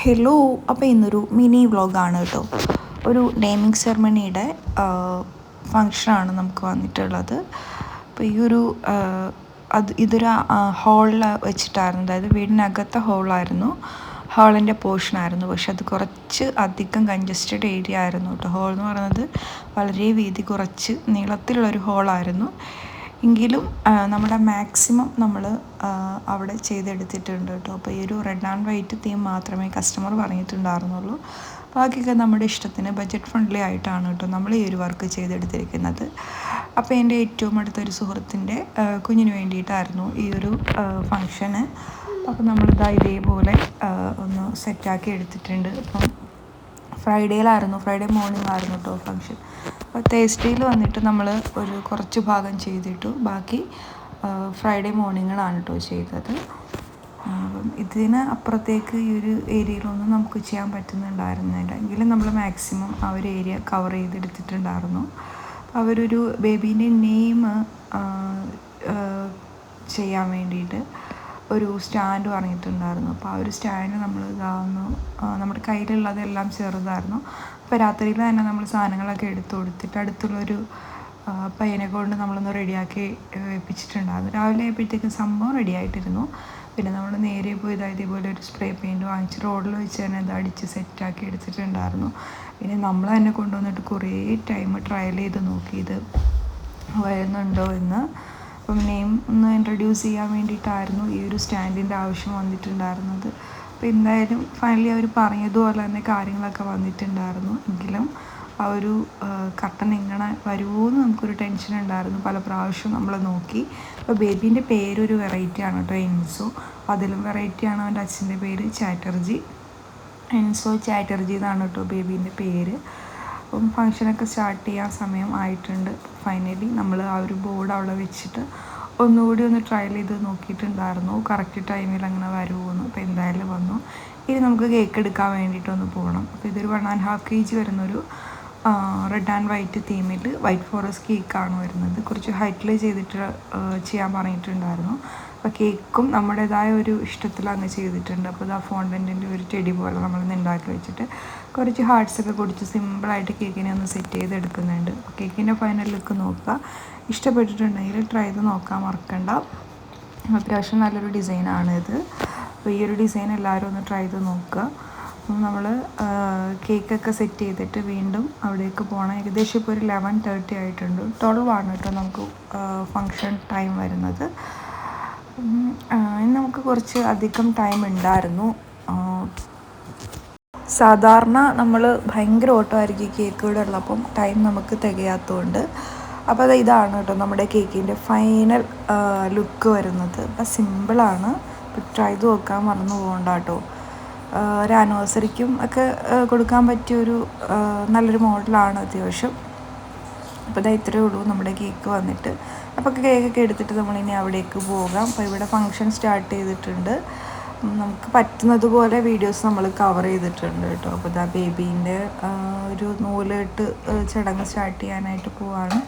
Hello അപ്പോൾ ഇന്നൊരു mini വ്ളോഗാണ് കേട്ടോ. ഒരു നേമിങ് സെറമണിയുടെ ഫങ്ഷനാണ് നമുക്ക് വന്നിട്ടുള്ളത്. അപ്പോൾ ഈ ഒരു അത് ഇതൊരു ഹോളിൽ വെച്ചിട്ടായിരുന്നു. അതായത് വീടിനകത്തെ ഹോളായിരുന്നു ഹാളിന്റെ പോർഷനായിരുന്നു പക്ഷെ അത് കുറച്ച് അധികം കൺജസ്റ്റഡ് ഏരിയ ആയിരുന്നു കേട്ടോ. ഹോൾ എന്ന് പറയുന്നത് വളരെ വീതി കുറച്ച് നീളത്തിലുള്ളൊരു ഹോളായിരുന്നു എങ്കിലും നമ്മുടെ മാക്സിമം നമ്മൾ അവിടെ ചെയ്തെടുത്തിട്ടുണ്ട് കേട്ടോ. അപ്പോൾ ഈ ഒരു റെഡ് ആൻഡ് വൈറ്റ് തീം മാത്രമേ കസ്റ്റമർ പറഞ്ഞിട്ടുണ്ടായിരുന്നുള്ളൂ. ബാക്കിയൊക്കെ നമ്മുടെ ഇഷ്ടത്തിന് ബജറ്റ് ഫ്രണ്ട്ലി ആയിട്ടാണ് കേട്ടോ നമ്മൾ ഈ ഒരു വർക്ക് ചെയ്തെടുത്തിരിക്കുന്നത്. അപ്പോൾ എന്റെ ഏറ്റവും അടുത്തൊരു സുഹൃത്തിന്റെ കുഞ്ഞിന് വേണ്ടിയിട്ടായിരുന്നു ഈ ഒരു ഫങ്ഷന് അപ്പോൾ നമ്മളിതാ ഇതേപോലെ ഒന്ന് സെറ്റാക്കി എടുത്തിട്ടുണ്ട്. അപ്പം ഫ്രൈഡേയിലായിരുന്നു. ഫ്രൈഡേ മോർണിംഗ് ആയിരുന്നു കേട്ടോ ഫംഗ്ഷൻ. അപ്പോൾ തേസ്ഡേയിൽ വന്നിട്ട് നമ്മൾ ഒരു കുറച്ച് ഭാഗം ചെയ്തിട്ടു. ബാക്കി ഫ്രൈഡേ മോർണിംഗിലാണ് കേട്ടോ ചെയ്തത്. അപ്പം ഇതിന് അപ്പുറത്തേക്ക് ഈ ഒരു ഏരിയയിലൊന്നും നമുക്ക് ചെയ്യാൻ പറ്റുന്നുണ്ടായിരുന്നില്ല. എങ്കിലും നമ്മൾ മാക്സിമം ആ ഒരു ഏരിയ കവർ ചെയ്തെടുത്തിട്ടുണ്ടായിരുന്നു. അവരൊരു ബേബീന്റെ നെയിം ചെയ്യാൻ വേണ്ടിയിട്ട് ഒരു സ്റ്റാൻഡ് പറഞ്ഞിട്ടുണ്ടായിരുന്നു. അപ്പോൾ ആ ഒരു സ്റ്റാൻഡ് നമ്മൾ ഇതാവുന്നു. നമ്മുടെ കയ്യിലുള്ളതെല്ലാം ചെറുതായിരുന്നു. അപ്പോൾ രാത്രിയിൽ തന്നെ നമ്മൾ സാധനങ്ങളൊക്കെ എടുത്തു കൊടുത്തിട്ട് അടുത്തുള്ളൊരു പയ്യനെ കൊണ്ട് നമ്മളൊന്ന് റെഡിയാക്കി വെപ്പിച്ചിട്ടുണ്ടായിരുന്നു. രാവിലെ ആയപ്പോഴത്തേക്കും സംഭവം റെഡി ആയിട്ടിരുന്നു. പിന്നെ നമ്മൾ നേരെ പോയി ഇതായത് ഇതുപോലെ ഒരു സ്പ്രേ പെയിന്റ് വാങ്ങിച്ച് റോഡിൽ വെച്ച് തന്നെ ഇത് അടിച്ച് സെറ്റാക്കി എടുത്തിട്ടുണ്ടായിരുന്നു. പിന്നെ നമ്മൾ തന്നെ കൊണ്ടുവന്നിട്ട് കുറേ ടൈം ട്രയൽ ചെയ്ത് നോക്കി ഇത് വരുന്നുണ്ടോ എന്ന്. അപ്പം നെയിം ഒന്ന് ഇൻട്രൊഡ്യൂസ് ചെയ്യാൻ വേണ്ടിയിട്ടായിരുന്നു ഈ ഒരു സ്റ്റാൻഡിന്റെ ആവശ്യം വന്നിട്ടുണ്ടായിരുന്നത്. അപ്പോൾ എന്തായാലും ഫൈനലി അവർ പറഞ്ഞതുപോലെ തന്നെ കാര്യങ്ങളൊക്കെ വന്നിട്ടുണ്ടായിരുന്നു. എങ്കിലും ആ ഒരു കട്ടൻ എങ്ങനെ വരുമോ എന്ന് നമുക്കൊരു ടെൻഷൻ ഉണ്ടായിരുന്നു. പല പ്രാവശ്യവും നമ്മൾ നോക്കി. അപ്പോൾ ബേബീന്റെ പേരൊരു വെറൈറ്റിയാണ് കേട്ടോ എൻസോ. അതിലും വെറൈറ്റിയാണ് അവന്റെ അച്ഛന്റെ പേര് ചാറ്റർജി. എൻസോ ചാറ്റർജി എന്നാണ് കേട്ടോ ബേബീന്റെ പേര്. അപ്പം ഫങ്ഷനൊക്കെ സ്റ്റാർട്ട് ചെയ്യാൻ സമയം ആയിട്ടുണ്ട്. ഫൈനലി നമ്മൾ ആ ഒരു ബോർഡ് അവിടെ വെച്ചിട്ട് ഒന്നുകൂടി ഒന്ന് ട്രയൽ ചെയ്ത് നോക്കിയിട്ടുണ്ടായിരുന്നു. കറക്റ്റ് ടൈമിൽ അങ്ങനെ വരുമെന്ന് അപ്പോൾ എന്തായാലും വന്നു. ഇനി നമുക്ക് കേക്ക് എടുക്കാൻ വേണ്ടിയിട്ടൊന്ന് പോകണം അപ്പോൾ ഇതൊരു one and half K G വരുന്നൊരു റെഡ് ആൻഡ് വൈറ്റ് തീമിൽ വൈറ്റ് ഫോറസ്റ്റ് കേക്കാണ് വരുന്നത്. കുറച്ച് ഹൈറ്റിൽ ചെയ്തിട്ട് ചെയ്യാൻ പറഞ്ഞിട്ടുണ്ടായിരുന്നു. അപ്പോൾ കേക്കും നമ്മുടേതായ ഒരു ഇഷ്ടത്തിൽ അങ്ങ് ചെയ്തിട്ടുണ്ട്. അപ്പോൾ ആ ഫോണ്ടന്റിന്റെ ഒരു ചെടി പോലെ നമ്മൾ ഉണ്ടാക്കി വെച്ചിട്ട് കുറച്ച് ഹാർട്സൊക്കെ കൊടുത്ത് സിമ്പിളായിട്ട് കേക്കിനെ ഒന്ന് സെറ്റ് ചെയ്ത് എടുക്കുന്നുണ്ട്. കേക്കിന്റെ ഫൈനൽ ലുക്ക് നോക്കുക. ഇഷ്ടപ്പെട്ടിട്ടുണ്ടെങ്കിൽ ട്രൈ ചെയ്ത് നോക്കാൻ മറക്കണ്ട. അത്യാവശ്യം നല്ലൊരു ഡിസൈനാണ് ഇത്. അപ്പോൾ ഈ ഒരു ഡിസൈൻ എല്ലാവരും ഒന്ന് ട്രൈ ചെയ്ത് നോക്കുക. അപ്പം നമ്മൾ കേക്കൊക്കെ സെറ്റ് ചെയ്തിട്ട് വീണ്ടും അവിടേക്ക് പോകണം ഏകദേശം ഇപ്പോൾ ഒരു ലെവൻ തേർട്ടി ആയിട്ടുണ്ട്. ട്വൽവ് ആണ് കേട്ടോ നമുക്ക് ഫങ്ഷൻ ടൈം വരുന്നത്. നമുക്ക് കുറച്ച് അധികം ടൈം ഉണ്ടായിരുന്നു. സാധാരണ നമ്മൾ ഭയങ്കര ഓട്ടമായിരിക്കും കേക്കുകൂടെ ഉള്ളപ്പം. ടൈം നമുക്ക് തികയാത്തതുകൊണ്ട്. അപ്പോൾ അത് ഇതാണ് കേട്ടോ നമ്മുടെ കേക്കിന്റെ ഫൈനൽ ലുക്ക് വരുന്നത്. അപ്പം സിമ്പിളാണ് ട്രൈ ചെയ്ത് നോക്കാൻ മറന്നു പോകണ്ട കേട്ടോ. ഒരു ആനിവേഴ്സറിക്കും ഒക്കെ കൊടുക്കാൻ പറ്റിയൊരു നല്ലൊരു മോഡലാണ് അത്യാവശ്യം. അപ്പോൾ ഇതാ ഇത്രയേ ഉള്ളൂ നമ്മുടെ കേക്ക് വന്നിട്ട്. അപ്പോൾ കേക്കൊക്കെ എടുത്തിട്ട് നമ്മളിനി അവിടേക്ക് പോകാം. അപ്പോൾ ഇവിടെ ഫങ്ഷൻ സ്റ്റാർട്ട് ചെയ്തിട്ടുണ്ട്. നമുക്ക് പറ്റുന്നതുപോലെ വീഡിയോസ് നമ്മൾ കവർ ചെയ്തിട്ടുണ്ട് കേട്ടോ. അപ്പോൾ ഇതാ ബേബീന്റെ ഒരു നൂലിട്ട് ചടങ്ങ് സ്റ്റാർട്ട് ചെയ്യാനായിട്ട് പോവാണ്.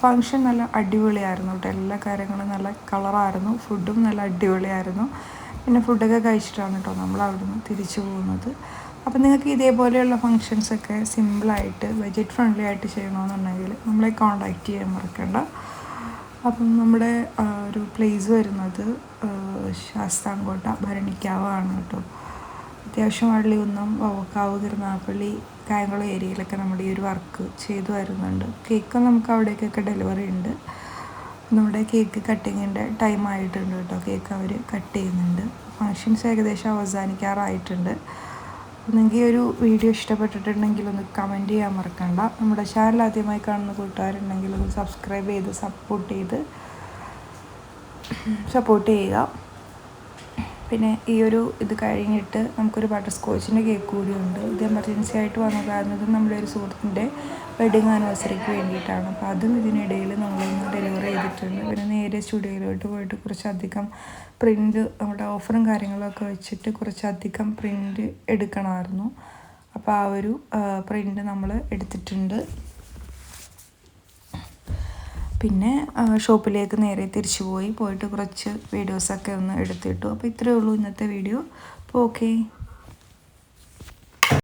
ഫങ്ഷൻ നല്ല അടിപൊളിയായിരുന്നു കേട്ടോ. എല്ലാ കാര്യങ്ങളും നല്ല കളറായിരുന്നു ഫുഡും നല്ല അടിപൊളിയായിരുന്നു. പിന്നെ ഫുഡൊക്കെ കഴിച്ചിട്ടാണ് കേട്ടോ നമ്മൾ അവിടുന്ന് തിരിച്ചു പോകുന്നത്. അപ്പം നിങ്ങൾക്ക് ഇതേപോലെയുള്ള ഫങ്ഷൻസൊക്കെ സിമ്പിളായിട്ട് ബജറ്റ് ഫ്രണ്ട്ലി ആയിട്ട് ചെയ്യണമെന്നുണ്ടെങ്കിൽ നമ്മളെ കോൺടാക്റ്റ് ചെയ്യാൻ മറക്കണ്ട. അപ്പം നമ്മുടെ ഒരു പ്ലേസ് വരുന്നത് ശാസ്താംകോട്ട ഭരണിക്കാവാണ് കേട്ടോ. അത്യാവശ്യം വള്ളിയൊന്നും വവക്കാവ് തിരുനാപ്പള്ളി കായംകുളം ഏരിയയിലൊക്കെ നമ്മൾ ഈ ഒരു വർക്ക് ചെയ്തു വരുന്നുണ്ട്. കേക്ക് നമുക്ക് അവിടേക്കൊക്കെ ഡെലിവറി ഉണ്ട്. നമ്മുടെ കേക്ക് കട്ടിങ്ങിന്റെ ടൈം ആയിട്ടുണ്ട് കേട്ടോ. കേക്ക് അവർ കട്ട് ചെയ്യുന്നുണ്ട്. ഫങ്ഷൻസ് ഏകദേശം അവസാനിക്കാറായിട്ടുണ്ട്. ഈ ഒരു വീഡിയോ ഇഷ്ടപ്പെട്ടിട്ടുണ്ടെങ്കിൽ ഒന്ന് കമന്റ് ചെയ്യാൻ മറക്കണ്ട. നമ്മുടെ ചാനൽ ആദ്യമായി കാണുന്ന കൂട്ടുകാരുണ്ടെങ്കിൽ ഒന്ന് സബ്സ്ക്രൈബ് ചെയ്ത് സപ്പോർട്ട് ചെയ്ത് സപ്പോർട്ട് ചെയ്യുക. പിന്നെ ഈ ഒരു ഇത് കഴിഞ്ഞിട്ട് നമുക്കൊരു ബട്ടർ സ്കോച്ചിന്റെ കേക്ക് കൂടിയുണ്ട് ഇത് എമർജൻസി ആയിട്ട് വന്ന ഇത് നമ്മുടെ ഒരു സുഹൃത്തിന്റെ വെഡിങ് ആനിവേഴ്സറിക്ക് വേണ്ടിയിട്ടാണ്. അപ്പോൾ അതും ഇതിനിടയിൽ നമ്മളൊന്ന് ഡെലിവറി ചെയ്തിട്ടുണ്ട്. പിന്നെ നേരെ സ്റ്റുഡിയോയിലോട്ട് പോയിട്ട് കുറച്ചധികം പ്രിന്റ് നമ്മുടെ ഓഫറും കാര്യങ്ങളൊക്കെ വെച്ചിട്ട് കുറച്ചധികം പ്രിന്റ് എടുക്കണമായിരുന്നു. അപ്പോൾ ആ ഒരു പ്രിന്റ് നമ്മൾ എടുത്തിട്ടുണ്ട്. പിന്നെ ഷോപ്പിലേക്ക് നേരെ തിരിച്ചു പോയി. പോയിട്ട് കുറച്ച് വീഡിയോസൊക്കെ ഒന്ന് എടുത്തിട്ടു. അപ്പോൾ ഇത്രയേ ഉള്ളൂ ഇന്നത്തെ വീഡിയോ. അപ്പോൾ ഓക്കേ.